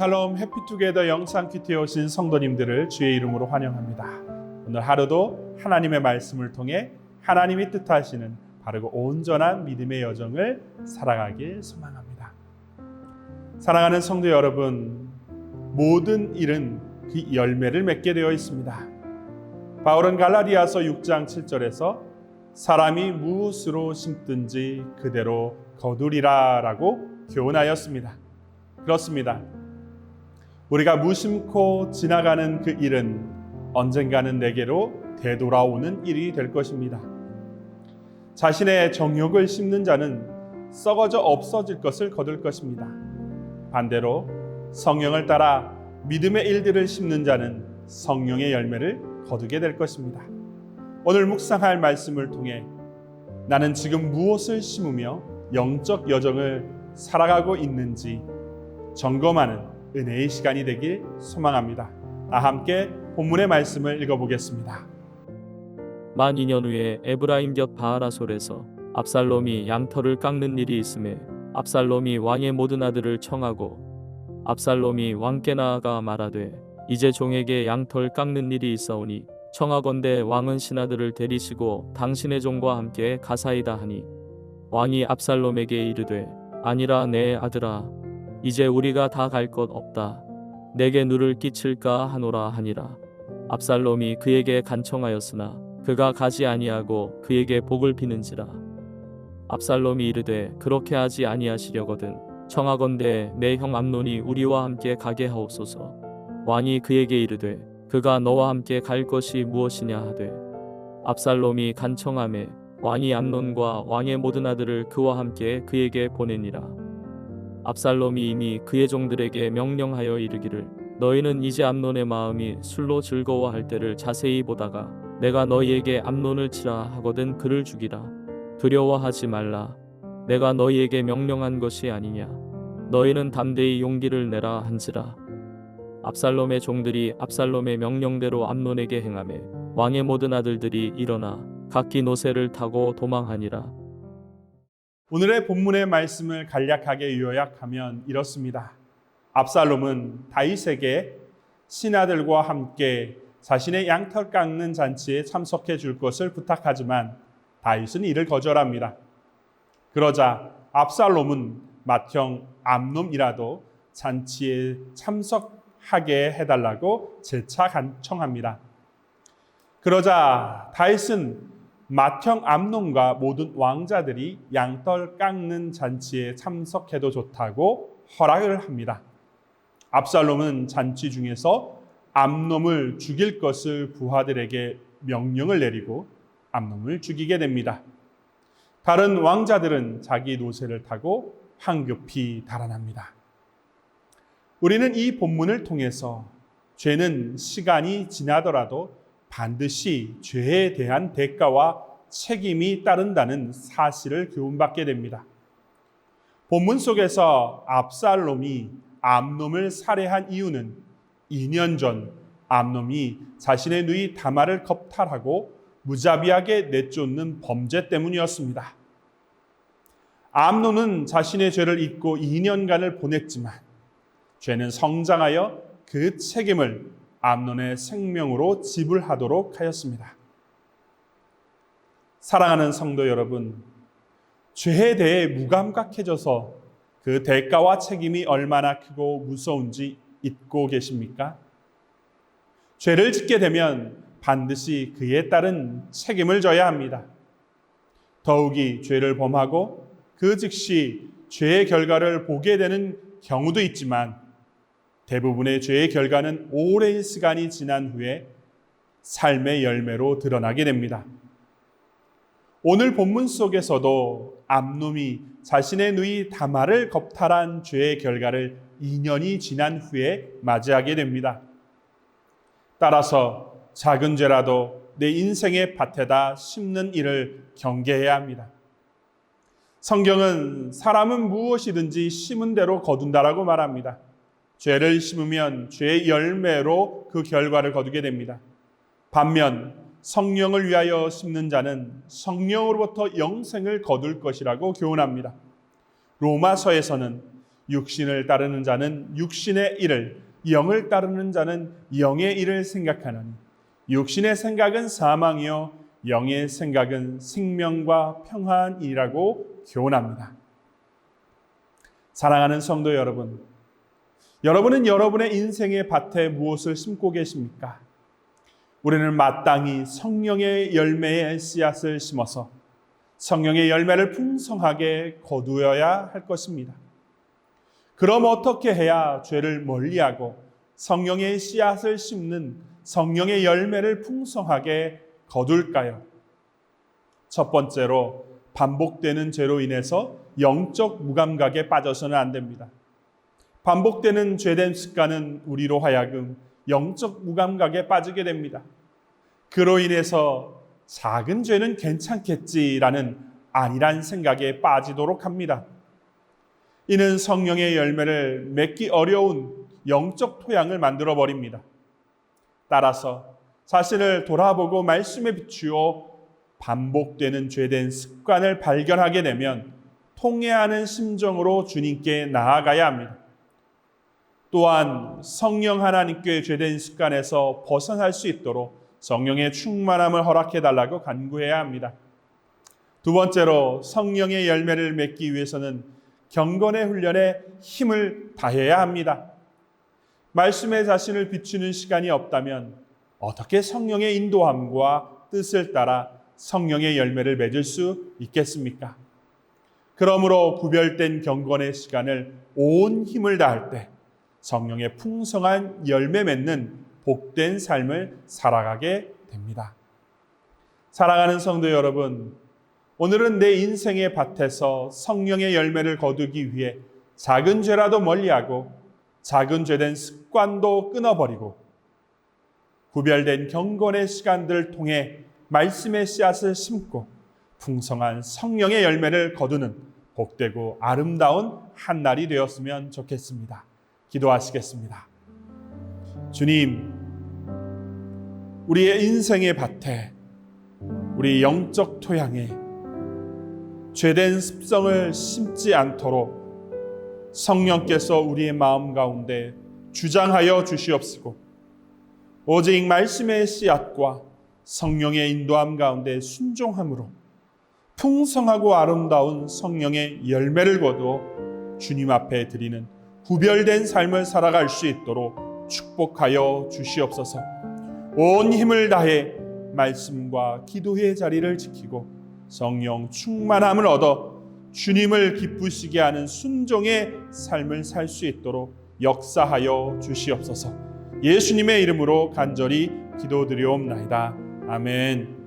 샬롬 해피투게더 영상 큐티에 오신 성도님들을 주의 이름으로 환영합니다. 오늘 하루도 하나님의 말씀을 통해 하나님이 뜻하시는 바르고 온전한 믿음의 여정을 살아가길 소망합니다. 사랑하는 성도 여러분, 모든 일은 그 열매를 맺게 되어 있습니다. 바울은 갈라디아서 6장 7절에서 사람이 무엇으로 심든지 그대로 거두리라라고 교훈하였습니다. 그렇습니다. 우리가 무심코 지나가는 그 일은 언젠가는 내게로 되돌아오는 일이 될 것입니다. 자신의 정욕을 심는 자는 썩어져 없어질 것을 거둘 것입니다. 반대로 성령을 따라 믿음의 일들을 심는 자는 성령의 열매를 거두게 될 것입니다. 오늘 묵상할 말씀을 통해 나는 지금 무엇을 심으며 영적 여정을 살아가고 있는지 점검하는 은혜의 시간이 되길 소망합니다. 다 함께 본문의 말씀을 읽어보겠습니다. 만 2년 후에 에브라임 곁 바하라솔에서 압살롬이 양털을 깎는 일이 있음에 압살롬이 왕의 모든 아들을 청하고 압살롬이 왕께 나아가 말하되 이제 종에게 양털 깎는 일이 있사오니 청하건대 왕은 신하들을 데리시고 당신의 종과 함께 가사이다 하니 왕이 압살롬에게 이르되 아니라 내 아들아 이제 우리가 다 갈 것 없다. 내게 누를 끼칠까 하노라 하니라. 압살롬이 그에게 간청하였으나 그가 가지 아니하고 그에게 복을 비는지라. 압살롬이 이르되 그렇게 하지 아니하시려거든 청하건대 내 형 암논이 우리와 함께 가게 하옵소서. 왕이 그에게 이르되 그가 너와 함께 갈 것이 무엇이냐 하되 압살롬이 간청함에 왕이 암논과 왕의 모든 아들을 그와 함께 그에게 보내니라 압살롬이 이미 그의 종들에게 명령하여 이르기를 너희는 이제 암논의 마음이 술로 즐거워할 때를 자세히 보다가 내가 너희에게 암논을 치라 하거든 그를 죽이라. 두려워하지 말라. 내가 너희에게 명령한 것이 아니냐. 너희는 담대히 용기를 내라 한지라. 압살롬의 종들이 압살롬의 명령대로 암논에게 행하매 왕의 모든 아들들이 일어나 각기 노새를 타고 도망하니라 오늘의 본문의 말씀을 간략하게 요약하면 이렇습니다. 압살롬은 다윗에게 신하들과 함께 자신의 양털 깎는 잔치에 참석해 줄 것을 부탁하지만 다윗은 이를 거절합니다. 그러자 압살롬은 맏형 암놈이라도 잔치에 참석하게 해달라고 재차 간청합니다. 그러자 다윗은 맏형 암논과 모든 왕자들이 양털 깎는 잔치에 참석해도 좋다고 허락을 합니다. 압살롬은 잔치 중에서 암놈을 죽일 것을 부하들에게 명령을 내리고 암놈을 죽이게 됩니다. 다른 왕자들은 자기 노새를 타고 황급히 달아납니다. 우리는 이 본문을 통해서 죄는 시간이 지나더라도 반드시 죄에 대한 대가와 책임이 따른다는 사실을 교훈받게 됩니다. 본문 속에서 압살롬이 암놈을 살해한 이유는 2년 전 암놈이 자신의 누이 다말을 겁탈하고 무자비하게 내쫓는 범죄 때문이었습니다. 암놈은 자신의 죄를 잊고 2년간을 보냈지만 죄는 성장하여 그 책임을 암논의 생명으로 지불하도록 하였습니다. 사랑하는 성도 여러분, 죄에 대해 무감각해져서 그 대가와 책임이 얼마나 크고 무서운지 잊고 계십니까? 죄를 짓게 되면 반드시 그에 따른 책임을 져야 합니다. 더욱이 죄를 범하고 그 즉시 죄의 결과를 보게 되는 경우도 있지만 대부분의 죄의 결과는 오랜 시간이 지난 후에 삶의 열매로 드러나게 됩니다. 오늘 본문 속에서도 암놈이 자신의 누이 다말을 겁탈한 죄의 결과를 2년이 지난 후에 맞이하게 됩니다. 따라서 작은 죄라도 내 인생의 밭에다 심는 일을 경계해야 합니다. 성경은 사람은 무엇이든지 심은 대로 거둔다라고 말합니다. 죄를 심으면 죄의 열매로 그 결과를 거두게 됩니다. 반면 성령을 위하여 심는 자는 성령으로부터 영생을 거둘 것이라고 교훈합니다. 로마서에서는 육신을 따르는 자는 육신의 일을, 영을 따르는 자는 영의 일을 생각하느니 육신의 생각은 사망이요 영의 생각은 생명과 평안이라고 교훈합니다. 사랑하는 성도 여러분, 여러분은 여러분의 인생의 밭에 무엇을 심고 계십니까? 우리는 마땅히 성령의 열매의 씨앗을 심어서 성령의 열매를 풍성하게 거두어야 할 것입니다. 그럼 어떻게 해야 죄를 멀리하고 성령의 씨앗을 심는 성령의 열매를 풍성하게 거둘까요? 첫 번째로 반복되는 죄로 인해서 영적 무감각에 빠져서는 안 됩니다. 반복되는 죄된 습관은 우리로 하여금 영적 무감각에 빠지게 됩니다. 그로 인해서 작은 죄는 괜찮겠지라는 안일한 생각에 빠지도록 합니다. 이는 성령의 열매를 맺기 어려운 영적 토양을 만들어 버립니다. 따라서 자신을 돌아보고 말씀에 비추어 반복되는 죄된 습관을 발견하게 되면 통회하는 심정으로 주님께 나아가야 합니다. 또한 성령 하나님께 죄된 습관에서 벗어날 수 있도록 성령의 충만함을 허락해 달라고 간구해야 합니다. 두 번째로 성령의 열매를 맺기 위해서는 경건의 훈련에 힘을 다해야 합니다. 말씀에 자신을 비추는 시간이 없다면 어떻게 성령의 인도함과 뜻을 따라 성령의 열매를 맺을 수 있겠습니까? 그러므로 구별된 경건의 시간을 온 힘을 다할 때 성령의 풍성한 열매 맺는 복된 삶을 살아가게 됩니다. 사랑하는 성도 여러분, 오늘은 내 인생의 밭에서 성령의 열매를 거두기 위해 작은 죄라도 멀리하고 작은 죄된 습관도 끊어버리고 구별된 경건의 시간들을 통해 말씀의 씨앗을 심고 풍성한 성령의 열매를 거두는 복되고 아름다운 한 날이 되었으면 좋겠습니다. 기도하시겠습니다. 주님, 우리의 인생의 밭에, 우리 영적 토양에 죄된 습성을 심지 않도록 성령께서 우리의 마음 가운데 주장하여 주시옵시고, 오직 말씀의 씨앗과 성령의 인도함 가운데 순종함으로 풍성하고 아름다운 성령의 열매를 거두어 주님 앞에 드리는 구별된 삶을 살아갈 수 있도록 축복하여 주시옵소서. 온 힘을 다해 말씀과 기도의 자리를 지키고 성령 충만함을 얻어 주님을 기쁘시게 하는 순종의 삶을 살 수 있도록 역사하여 주시옵소서. 예수님의 이름으로 간절히 기도드리옵나이다. 아멘.